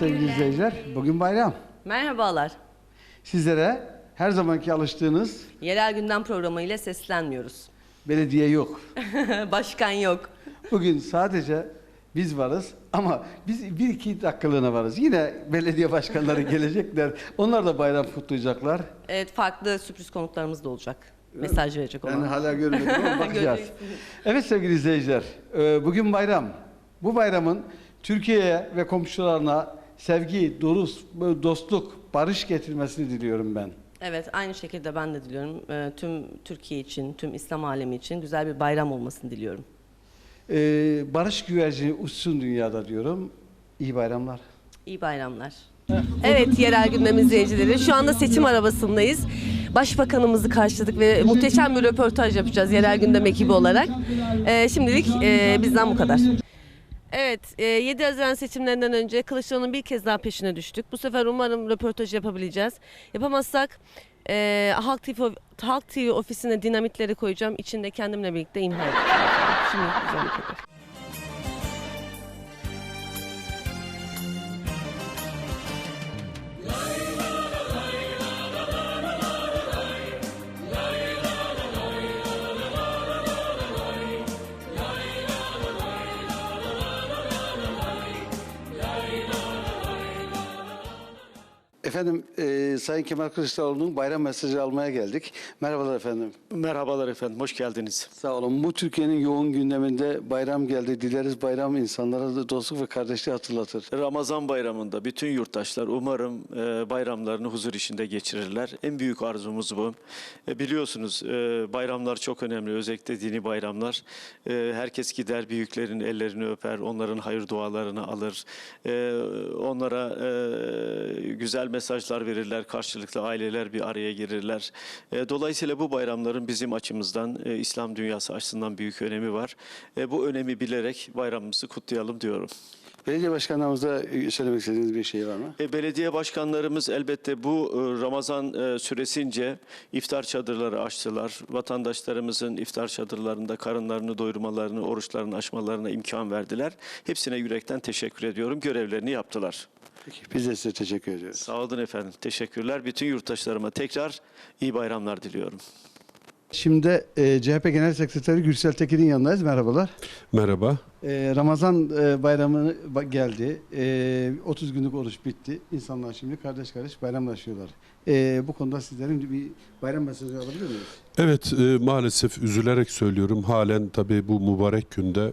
sevgili izleyiciler. Bugün bayram. Merhabalar. Sizlere her zamanki alıştığınız Yerel gündem programı ile seslenmiyoruz. belediye yok. Başkan yok. Bugün sadece biz varız ama biz bir iki dakikalığına varız. Yine belediye başkanları gelecekler. Onlar da bayram kutlayacaklar. Evet farklı sürpriz konuklarımız da olacak. Mesaj verecek Ben olan. hala görmedim ama bakacağız. Evet sevgili izleyiciler. e, Bugün bayram. Bu bayramın Türkiye'ye ve komşularına sevgi, durus, dostluk, barış getirmesini diliyorum ben. Evet aynı şekilde ben de diliyorum. Ee, tüm Türkiye için, tüm İslam alemi için güzel bir bayram olmasını diliyorum. Ee, barış güvercini uçsun dünyada diyorum. İyi bayramlar. İyi bayramlar. Evet yerel gündem izleyicileri. Şu anda seçim arabasındayız. Başbakanımızı karşıladık ve muhteşem bir röportaj yapacağız yerel gündem ekibi olarak. Ee, şimdilik e, bizden bu kadar. Evet, e, 7 Haziran seçimlerinden önce Kılıçdaroğlu'nun bir kez daha peşine düştük. Bu sefer umarım röportaj yapabileceğiz. Yapamazsak e, Halk, TV, Halk TV ofisine dinamitleri koyacağım. İçinde kendimle birlikte imha edeceğim. Şimdi bu kadar. Efendim e, Sayın Kemal Kılıçdaroğlu'nun bayram mesajı almaya geldik. Merhabalar efendim. Merhabalar efendim, hoş geldiniz. Sağ olun. Bu Türkiye'nin yoğun gündeminde bayram geldi. Dileriz bayram insanlara da dostluk ve kardeşliği hatırlatır. Ramazan bayramında bütün yurttaşlar umarım e, bayramlarını huzur içinde geçirirler. En büyük arzumuz bu. E, biliyorsunuz e, bayramlar çok önemli, özellikle dini bayramlar. E, herkes gider büyüklerin ellerini öper, onların hayır dualarını alır. E, onlara e, güzel mesajlar verirler, karşılıklı aileler bir araya girirler. E, dolayısıyla bu bayramların bizim açımızdan, e, İslam dünyası açısından büyük önemi var. E, bu önemi bilerek bayramımızı kutlayalım diyorum. Belediye başkanlarımıza e, söylemek istediğiniz bir şey var mı? E, belediye başkanlarımız elbette bu e, Ramazan e, süresince iftar çadırları açtılar. Vatandaşlarımızın iftar çadırlarında karınlarını doyurmalarını, oruçlarını açmalarına imkan verdiler. Hepsine yürekten teşekkür ediyorum. Görevlerini yaptılar. Peki, biz de size teşekkür ediyoruz. Sağ olun efendim. Teşekkürler. Bütün yurttaşlarıma tekrar iyi bayramlar diliyorum. Şimdi e, CHP Genel Sekreteri Gürsel Tekin'in yanındayız. Merhabalar. Merhaba. E, Ramazan e, bayramı ba- geldi. E, 30 günlük oruç bitti. İnsanlar şimdi kardeş kardeş bayramlaşıyorlar. E, bu konuda sizlerin bir bayram mesajı alabilir miyiz? Evet e, maalesef üzülerek söylüyorum halen tabii bu mübarek günde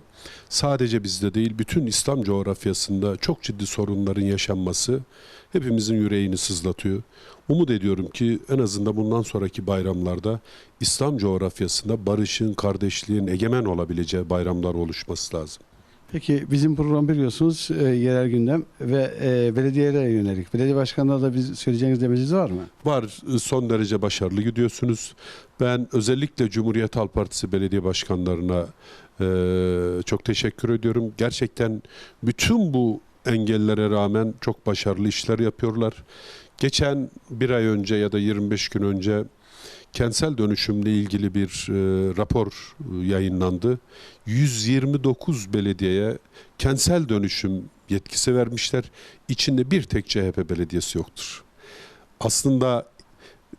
sadece bizde değil bütün İslam coğrafyasında çok ciddi sorunların yaşanması hepimizin yüreğini sızlatıyor. Umut ediyorum ki en azından bundan sonraki bayramlarda İslam coğrafyasında barışın, kardeşliğin egemen olabileceği bayramlar oluşması lazım. Peki bizim program biliyorsunuz e, yerel gündem ve e, belediyelere yönelik. Belediye başkanına da biz söyleyeceğiniz demeciniz var mı? Var e, son derece başarılı gidiyorsunuz. Ben özellikle Cumhuriyet Halk Partisi belediye başkanlarına e, çok teşekkür ediyorum. Gerçekten bütün bu engellere rağmen çok başarılı işler yapıyorlar. Geçen bir ay önce ya da 25 gün önce kentsel dönüşümle ilgili bir e, rapor e, yayınlandı. 129 belediyeye kentsel dönüşüm yetkisi vermişler. İçinde bir tek CHP belediyesi yoktur. Aslında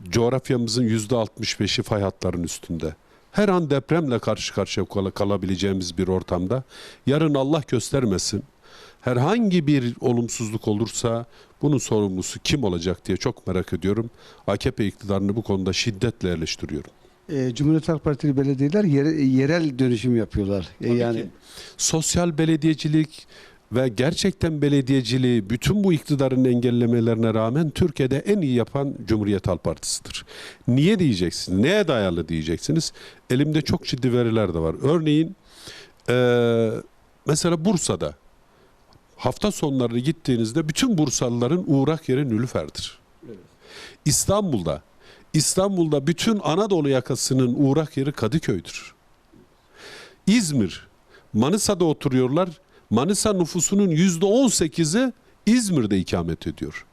coğrafyamızın yüzde 65'i fay hatlarının üstünde. Her an depremle karşı karşıya kal- kalabileceğimiz bir ortamda yarın Allah göstermesin herhangi bir olumsuzluk olursa bunun sorumlusu kim olacak diye çok merak ediyorum. AKP iktidarını bu konuda şiddetle eleştiriyorum. E, Cumhuriyet Halk Partili belediyeler yere- yerel dönüşüm yapıyorlar. E, Tabii yani ki. sosyal belediyecilik ve gerçekten belediyeciliği bütün bu iktidarın engellemelerine rağmen Türkiye'de en iyi yapan Cumhuriyet Halk Partisi'dir. Niye diyeceksiniz? Neye dayalı diyeceksiniz? Elimde çok ciddi veriler de var. Örneğin eee, mesela Bursa'da hafta sonları gittiğinizde bütün Bursalıların uğrak yeri Nülüfer'dir. İstanbul'da İstanbul'da bütün Anadolu yakasının uğrak yeri Kadıköy'dür. İzmir, Manisa'da oturuyorlar. Manisa nüfusunun yüzde on sekizi İzmir'de ikamet ediyor.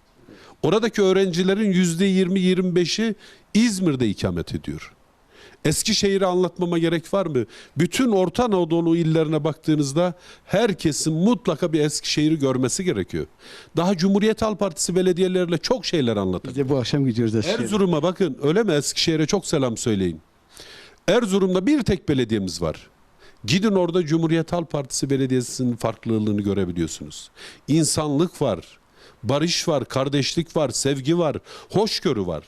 Oradaki öğrencilerin yüzde yirmi yirmi beşi İzmir'de ikamet ediyor. Eskişehir'i anlatmama gerek var mı? Bütün Orta Anadolu illerine baktığınızda herkesin mutlaka bir Eskişehir'i görmesi gerekiyor. Daha Cumhuriyet Halk Partisi belediyelerle çok şeyler anlatır. biz de bu akşam gidiyoruz Eskişehir'e. Erzurum'a bakın öyle mi Eskişehir'e çok selam söyleyin. Erzurum'da bir tek belediyemiz var. Gidin orada Cumhuriyet Halk Partisi belediyesinin farklılığını görebiliyorsunuz. İnsanlık var, barış var, kardeşlik var, sevgi var, hoşgörü var.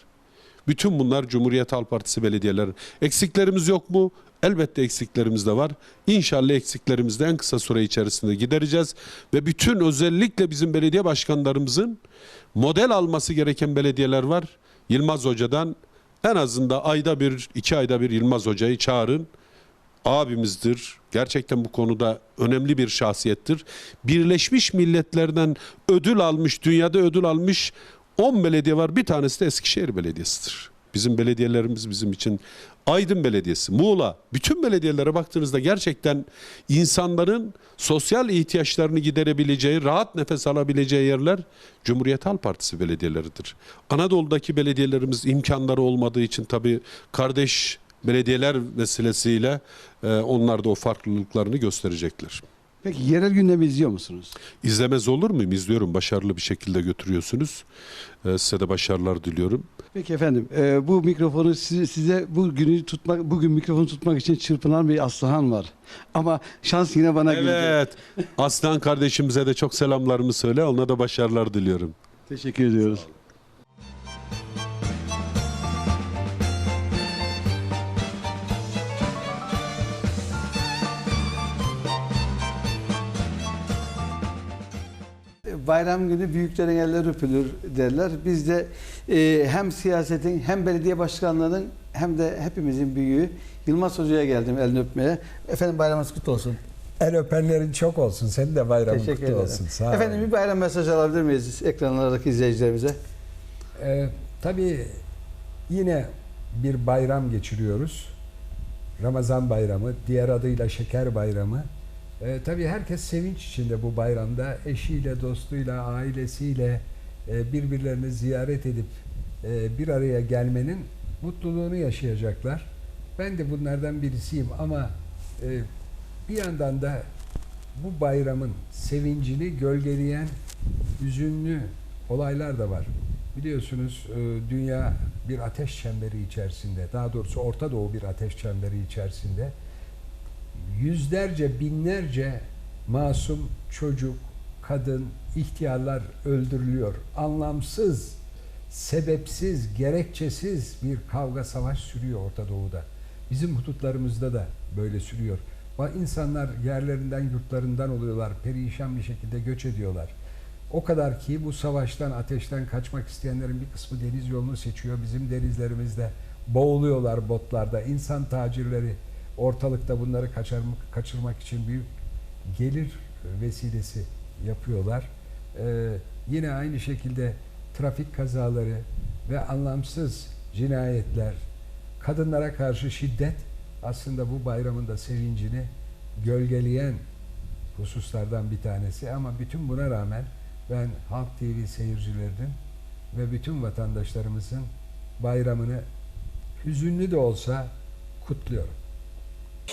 Bütün bunlar Cumhuriyet Halk Partisi belediyeleri. Eksiklerimiz yok mu? Elbette eksiklerimiz de var. İnşallah eksiklerimizi en kısa süre içerisinde gidereceğiz. Ve bütün özellikle bizim belediye başkanlarımızın model alması gereken belediyeler var. Yılmaz Hoca'dan en azından ayda bir, iki ayda bir Yılmaz Hoca'yı çağırın abimizdir. Gerçekten bu konuda önemli bir şahsiyettir. Birleşmiş Milletler'den ödül almış, dünyada ödül almış 10 belediye var. Bir tanesi de Eskişehir Belediyesi'dir. Bizim belediyelerimiz bizim için Aydın Belediyesi, Muğla, bütün belediyelere baktığınızda gerçekten insanların sosyal ihtiyaçlarını giderebileceği, rahat nefes alabileceği yerler Cumhuriyet Halk Partisi belediyeleridir. Anadolu'daki belediyelerimiz imkanları olmadığı için tabii kardeş belediyeler vesilesiyle e, onlar da o farklılıklarını gösterecekler. Peki yerel gündemi izliyor musunuz? İzlemez olur muyum? İzliyorum. Başarılı bir şekilde götürüyorsunuz. E, size de başarılar diliyorum. Peki efendim e, bu mikrofonu size, size bu günü tutmak bugün mikrofonu tutmak için çırpınan bir Aslıhan var. Ama şans yine bana güldü. Evet. Aslan kardeşimize de çok selamlarımı söyle. Ona da başarılar diliyorum. Teşekkür ediyoruz. Bayram günü büyüklerin elleri öpülür derler. Biz de e, hem siyasetin hem belediye başkanlığının hem de hepimizin büyüğü Yılmaz Hoca'ya geldim elini öpmeye. Efendim bayramınız kutlu olsun. El öpenlerin çok olsun. Senin de bayramın Teşekkür kutlu ederim. olsun. Sağ Efendim olun. bir bayram mesajı alabilir miyiz ekranlardaki izleyicilerimize? Ee, tabii yine bir bayram geçiriyoruz. Ramazan bayramı, diğer adıyla şeker bayramı. Ee, tabii herkes sevinç içinde bu bayramda. Eşiyle, dostuyla, ailesiyle e, birbirlerini ziyaret edip e, bir araya gelmenin mutluluğunu yaşayacaklar. Ben de bunlardan birisiyim ama e, bir yandan da bu bayramın sevincini gölgeleyen hüzünlü olaylar da var. Biliyorsunuz e, dünya bir ateş çemberi içerisinde, daha doğrusu Orta Doğu bir ateş çemberi içerisinde yüzlerce, binlerce masum çocuk, kadın, ihtiyarlar öldürülüyor. Anlamsız, sebepsiz, gerekçesiz bir kavga savaş sürüyor Orta Doğu'da. Bizim hudutlarımızda da böyle sürüyor. İnsanlar yerlerinden, yurtlarından oluyorlar, perişan bir şekilde göç ediyorlar. O kadar ki bu savaştan, ateşten kaçmak isteyenlerin bir kısmı deniz yolunu seçiyor. Bizim denizlerimizde boğuluyorlar botlarda. İnsan tacirleri ortalıkta bunları kaçırmak, kaçırmak için büyük gelir vesilesi yapıyorlar. Ee, yine aynı şekilde trafik kazaları ve anlamsız cinayetler, kadınlara karşı şiddet aslında bu bayramın da sevincini gölgeleyen hususlardan bir tanesi. Ama bütün buna rağmen ben Halk TV seyircilerinin ve bütün vatandaşlarımızın bayramını hüzünlü de olsa kutluyorum.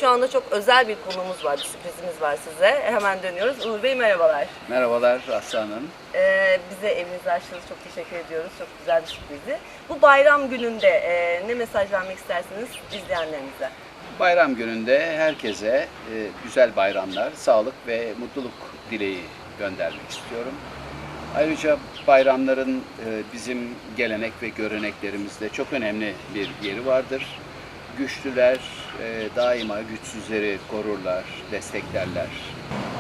Şu anda çok özel bir konumuz var, bir sürprizimiz var size. Hemen dönüyoruz. Uğur Bey merhabalar. Merhabalar Aslan Hanım. Ee, bize evinizi açtığınız çok teşekkür ediyoruz. Çok güzel bir sürprizdi. Bu bayram gününde e, ne mesaj vermek istersiniz izleyenlerimize? Bayram gününde herkese e, güzel bayramlar, sağlık ve mutluluk dileği göndermek istiyorum. Ayrıca bayramların e, bizim gelenek ve göreneklerimizde çok önemli bir yeri vardır. Güçlüler e, daima güçsüzleri korurlar, desteklerler.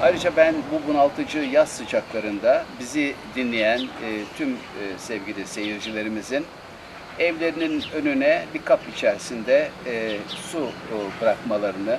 Ayrıca ben bu bunaltıcı yaz sıcaklarında bizi dinleyen e, tüm e, sevgili seyircilerimizin evlerinin önüne bir kap içerisinde e, su e, bırakmalarını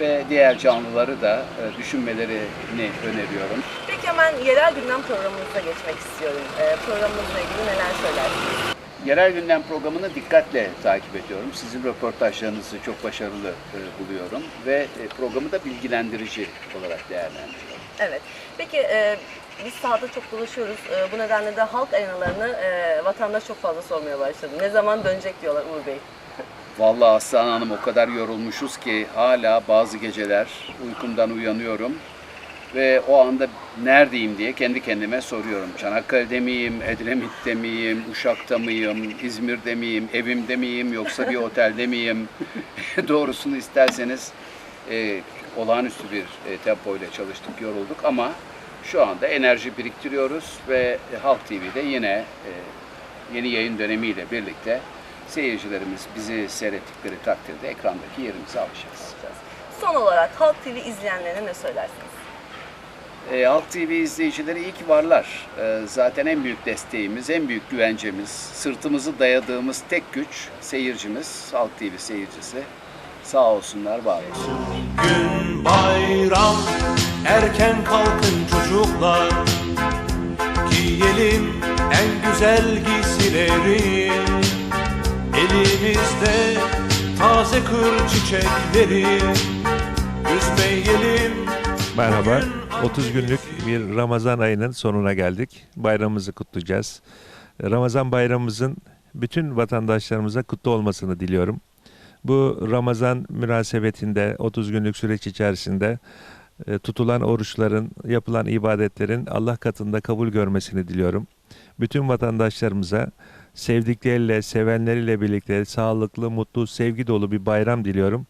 ve diğer canlıları da e, düşünmelerini öneriyorum. Peki hemen yerel gündem programımıza geçmek istiyorum. Ee, programımızla ilgili neler söylersiniz? Yerel gündem programını dikkatle takip ediyorum. Sizin röportajlarınızı çok başarılı e, buluyorum ve e, programı da bilgilendirici olarak değerlendiriyorum. Evet. Peki e, biz sahada çok dolaşıyoruz. E, bu nedenle de halk arenalarını e, vatandaş çok fazla sormaya başladı. Ne zaman dönecek diyorlar Uğur Bey. Vallahi Aslan Hanım o kadar yorulmuşuz ki hala bazı geceler uykumdan uyanıyorum ve o anda neredeyim diye kendi kendime soruyorum. Çanakkale'de miyim, Edremit'te miyim, Uşak'ta mıyım, İzmir'de miyim, evimde miyim yoksa bir otelde miyim? Doğrusunu isterseniz e, olağanüstü bir e, tempo ile çalıştık, yorulduk ama şu anda enerji biriktiriyoruz ve Halk TV'de yine e, yeni yayın dönemiyle birlikte seyircilerimiz bizi seyrettikleri takdirde ekrandaki yerimize alacağız. Son olarak Halk TV izleyenlerine ne söylersiniz? E, Halk TV izleyicileri iyi ki varlar. E, zaten en büyük desteğimiz, en büyük güvencemiz, sırtımızı dayadığımız tek güç seyircimiz, Halk TV seyircisi. Sağ olsunlar, var olsunlar. Gün bayram erken kalkın çocuklar Giyelim en güzel giysileri Elimizde taze kır çiçekleri Üzmeyelim Merhaba. 30 günlük bir Ramazan ayının sonuna geldik. Bayramımızı kutlayacağız. Ramazan bayramımızın bütün vatandaşlarımıza kutlu olmasını diliyorum. Bu Ramazan münasebetinde 30 günlük süreç içerisinde e, tutulan oruçların, yapılan ibadetlerin Allah katında kabul görmesini diliyorum. Bütün vatandaşlarımıza sevdikleriyle, sevenleriyle birlikte sağlıklı, mutlu, sevgi dolu bir bayram diliyorum.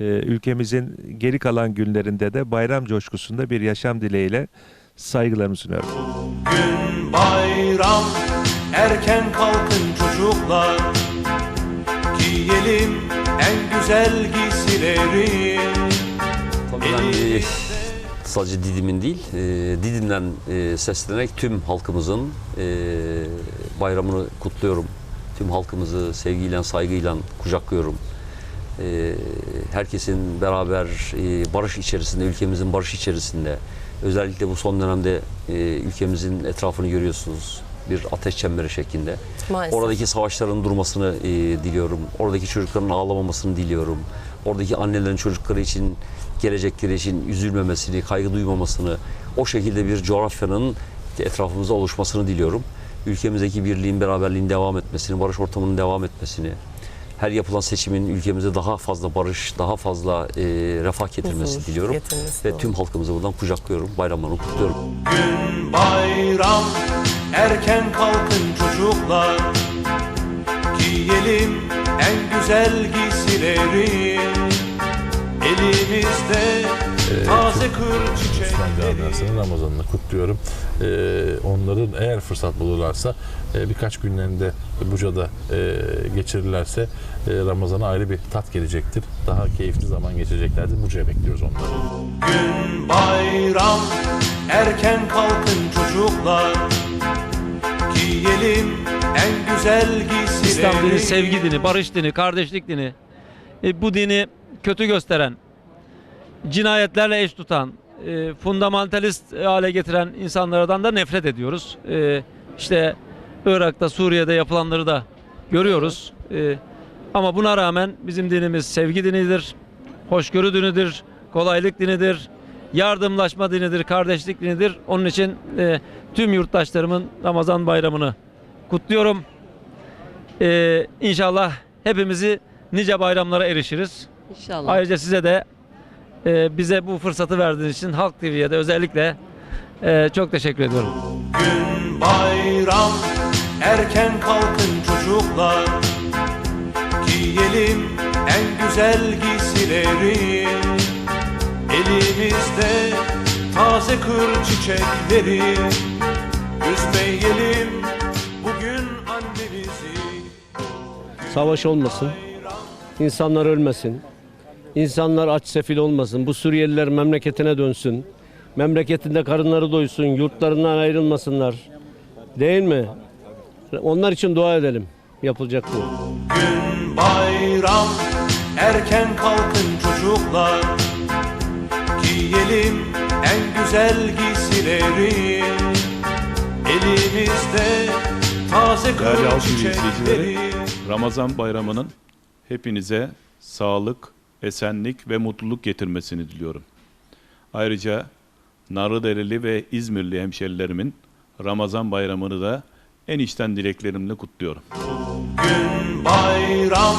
Ee, ülkemizin geri kalan günlerinde de bayram coşkusunda bir yaşam dileğiyle saygılarımı sunuyorum. Gün bayram erken kalkın çocuklar Giyelim en güzel giysileri Tabii ben e, sadece Didim'in değil, e, Didim'den e, seslenerek tüm halkımızın e, bayramını kutluyorum. Tüm halkımızı sevgiyle, saygıyla kucaklıyorum. E, herkesin beraber e, barış içerisinde, ülkemizin barış içerisinde, özellikle bu son dönemde e, ülkemizin etrafını görüyorsunuz. Bir ateş çemberi şeklinde. Maalesef. Oradaki savaşların durmasını e, diliyorum. Oradaki çocukların ağlamamasını diliyorum. Oradaki annelerin çocukları için, gelecekleri için üzülmemesini, kaygı duymamasını, o şekilde bir coğrafyanın etrafımızda oluşmasını diliyorum. Ülkemizdeki birliğin, beraberliğin devam etmesini, barış ortamının devam etmesini, her yapılan seçimin ülkemize daha fazla barış, daha fazla e, refah getirmesini Huzur diliyorum. getirmesi, Ve doğru. tüm halkımızı buradan kucaklıyorum, bayramlarını kutluyorum. Gün bayram erken kalkın çocuklar Giyelim en güzel giysileri Elimizde taze kır çiçekleri Ramazan'ını kutluyorum. Ee, onların eğer fırsat bulurlarsa e, birkaç günlerinde Buca'da e, geçirirlerse e, Ramazan'a ayrı bir tat gelecektir. Daha keyifli zaman geçireceklerdir. Buca'ya bekliyoruz onları. Gün bayram erken kalkın çocuklar Giyelim en güzel giysileri İslam dini, sevgi dini, barış dini, kardeşlik dini. E, bu dini kötü gösteren, cinayetlerle eş tutan, e, fundamentalist hale getiren insanlardan da nefret ediyoruz. E, işte Irak'ta, Suriye'de yapılanları da görüyoruz. E, ama buna rağmen bizim dinimiz sevgi dinidir, hoşgörü dinidir, kolaylık dinidir, yardımlaşma dinidir, kardeşlik dinidir. Onun için e, tüm yurttaşlarımın Ramazan bayramını kutluyorum. Ee, inşallah hepimizi nice bayramlara erişiriz. İnşallah. Ayrıca size de e, bize bu fırsatı verdiğiniz için Halk TV'ye de özellikle e, çok teşekkür ediyorum. Gün bayram erken kalkın çocuklar Giyelim en güzel giysileri Elimizde taze kır çiçekleri Üzmeyelim bugün annemizi Savaş olmasın. İnsanlar ölmesin. İnsanlar aç sefil olmasın. Bu Suriyeliler memleketine dönsün. Memleketinde karınları doysun. Yurtlarından ayrılmasınlar. Değil mi? Onlar için dua edelim. Yapılacak bu. Gün bayram erken kalkın çocuklar Giyelim en güzel giysileri Elimizde taze halk çiçekleri Ramazan bayramının hepinize sağlık, esenlik ve mutluluk getirmesini diliyorum. Ayrıca Narlıdereli ve İzmirli hemşerilerimin Ramazan bayramını da en içten dileklerimle kutluyorum. Gün bayram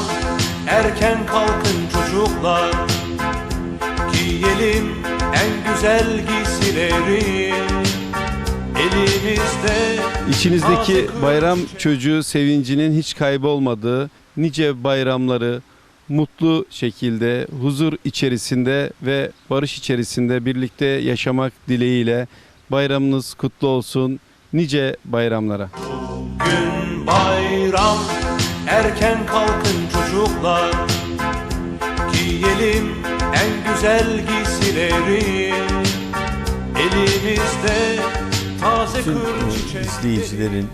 erken kalkın çocuklar Giyelim en güzel giysileri Elimizde İçinizdeki bayram çocuğu sevincinin hiç kaybolmadığı nice bayramları mutlu şekilde, huzur içerisinde ve barış içerisinde birlikte yaşamak dileğiyle bayramınız kutlu olsun. Nice bayramlara. Gün bayram erken kalkın çocuklar Giyelim en güzel giysileri Elimizde taze Bütün kır e, çiçekleri izleyicilerin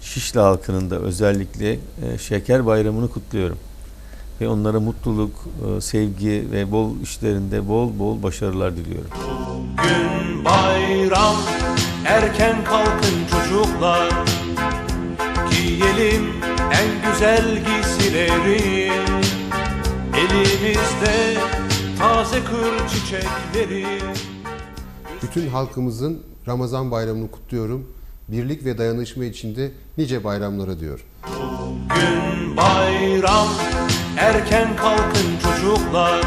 Şişli halkının da özellikle e, şeker bayramını kutluyorum. Ve onlara mutluluk, e, sevgi ve bol işlerinde bol bol başarılar diliyorum. Gün bayram erken kalkın çocuklar Giyelim en güzel giysileri Elimizde taze kır çiçekleri Bütün halkımızın Ramazan bayramını kutluyorum. Birlik ve dayanışma içinde nice bayramlara diyor. Gün bayram erken kalkın çocuklar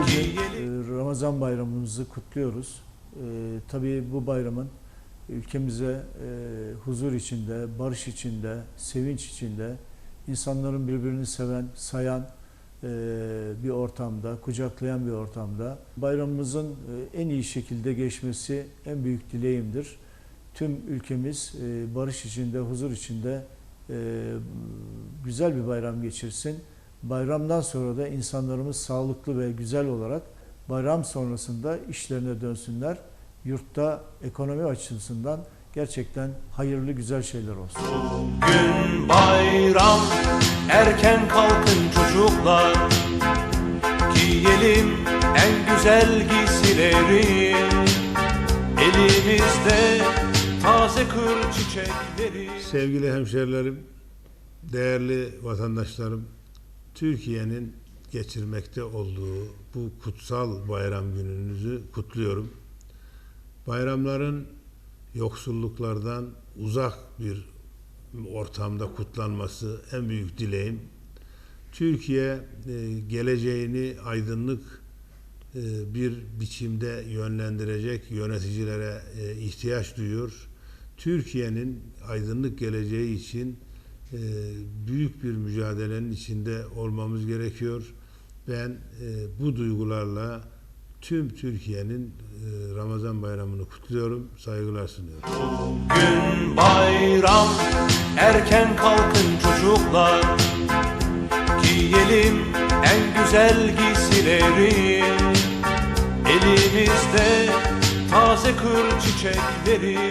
Bugün e, Ramazan bayramımızı kutluyoruz. E, tabii bu bayramın ülkemize e, huzur içinde, barış içinde, sevinç içinde, insanların birbirini seven, sayan e, bir ortamda, kucaklayan bir ortamda bayramımızın e, en iyi şekilde geçmesi en büyük dileğimdir. Tüm ülkemiz e, barış içinde, huzur içinde e, güzel bir bayram geçirsin. Bayramdan sonra da insanlarımız sağlıklı ve güzel olarak bayram sonrasında işlerine dönsünler. Yurtta ekonomi açısından gerçekten hayırlı güzel şeyler olsun. Gün bayram erken kalkın çocuklar Giyelim en güzel giysileri Elimizde taze kır çiçekleri Sevgili hemşerilerim, değerli vatandaşlarım, Türkiye'nin geçirmekte olduğu bu kutsal bayram gününüzü kutluyorum. Bayramların yoksulluklardan uzak bir ortamda kutlanması en büyük dileğim. Türkiye e, geleceğini aydınlık e, bir biçimde yönlendirecek yöneticilere e, ihtiyaç duyuyor. Türkiye'nin aydınlık geleceği için e, büyük bir mücadelenin içinde olmamız gerekiyor. Ben e, bu duygularla tüm Türkiye'nin e, Ramazan bayramını kutluyorum, saygılar sunuyorum. Gün bayram erken kalkın çocuklar Giyelim en güzel giysileri Elimizde taze kır çiçekleri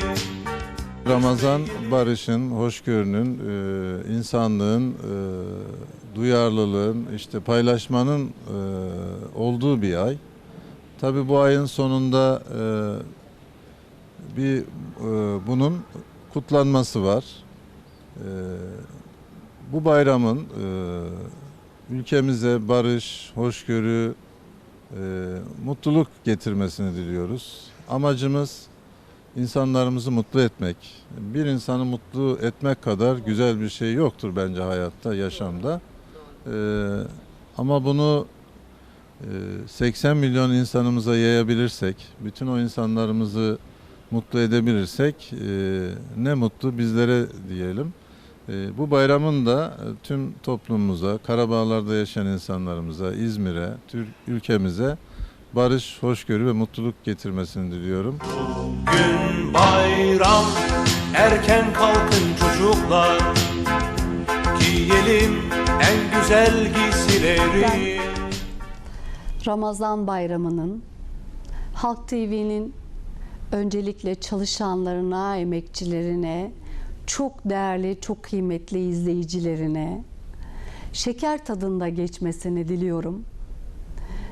Ramazan barışın, hoşgörünün, e, insanlığın, e, duyarlılığın, işte paylaşmanın e, olduğu bir ay. Tabi bu ayın sonunda bir bunun kutlanması var. Bu bayramın ülkemize barış, hoşgörü, mutluluk getirmesini diliyoruz. Amacımız insanlarımızı mutlu etmek. Bir insanı mutlu etmek kadar güzel bir şey yoktur bence hayatta, yaşamda. Ee, ama bunu e, 80 milyon insanımıza yayabilirsek, bütün o insanlarımızı mutlu edebilirsek e, ne mutlu bizlere diyelim. E, bu bayramın da e, tüm toplumumuza, Karabağlar'da yaşayan insanlarımıza, İzmir'e, ülkemize barış, hoşgörü ve mutluluk getirmesini diliyorum. Gün bayram erken kalkın çocuklar Giyelim en güzel giysileri Ramazan bayramının Halk TV'nin öncelikle çalışanlarına, emekçilerine, çok değerli, çok kıymetli izleyicilerine şeker tadında geçmesini diliyorum.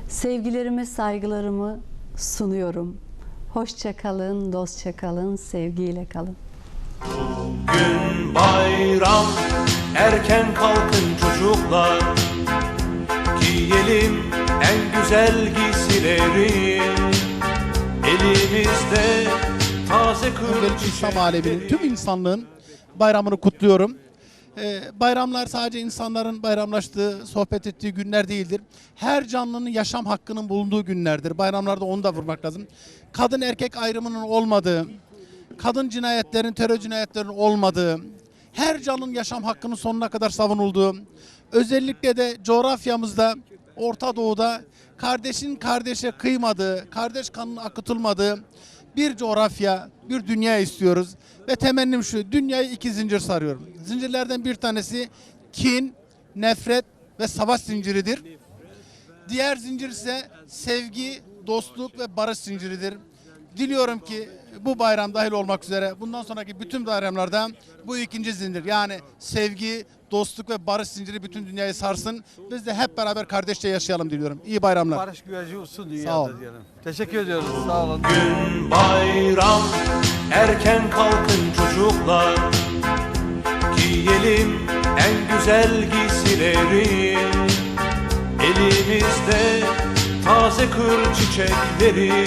Sevgilerimi, saygılarımı sunuyorum. Hoşça kalın, dostça kalın, sevgiyle kalın. Gün bayram erken kalkın çocuklar Giyelim en güzel giysileri Elimizde taze kır Öncelikle İslam aleminin, tüm insanlığın bayramını kutluyorum. Ee, bayramlar sadece insanların bayramlaştığı, sohbet ettiği günler değildir. Her canlının yaşam hakkının bulunduğu günlerdir. Bayramlarda onu da vurmak lazım. Kadın erkek ayrımının olmadığı, kadın cinayetlerin, terör cinayetlerinin olmadığı, her canlının yaşam hakkının sonuna kadar savunulduğu, özellikle de coğrafyamızda, Orta Doğu'da kardeşin kardeşe kıymadığı, kardeş kanının akıtılmadığı bir coğrafya, bir dünya istiyoruz. Ve temennim şu, dünyayı iki zincir sarıyorum. Zincirlerden bir tanesi kin, nefret ve savaş zinciridir. Diğer zincir ise sevgi, dostluk ve barış zinciridir. Diliyorum ki bu bayram dahil olmak üzere bundan sonraki bütün bayramlarda bu ikinci zincir yani sevgi, dostluk ve barış zinciri bütün dünyayı sarsın. Biz de hep beraber kardeşçe yaşayalım diliyorum. İyi bayramlar. Barış güveci olsun dünyada diyelim. Teşekkür ediyoruz. Sağ olun. Gün bayram erken kalkın çocuklar Giyelim en güzel giysileri Elimizde taze kır çiçekleri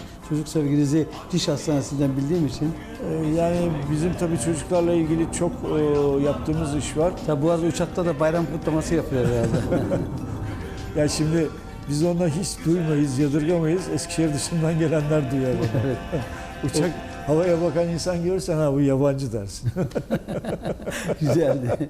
Çocuk sevginizi diş hastanesinden bildiğim için. Ee, Yani bizim tabii çocuklarla ilgili çok e, yaptığımız iş var. Tabi bu arada uçakta da bayram kutlaması yapıyor herhalde. Ya şimdi biz ondan hiç duymayız, yadırgamayız. Eskişehir dışından gelenler duyar. Uçak havaya bakan insan görürsen ha bu yabancı dersin. Güzeldi.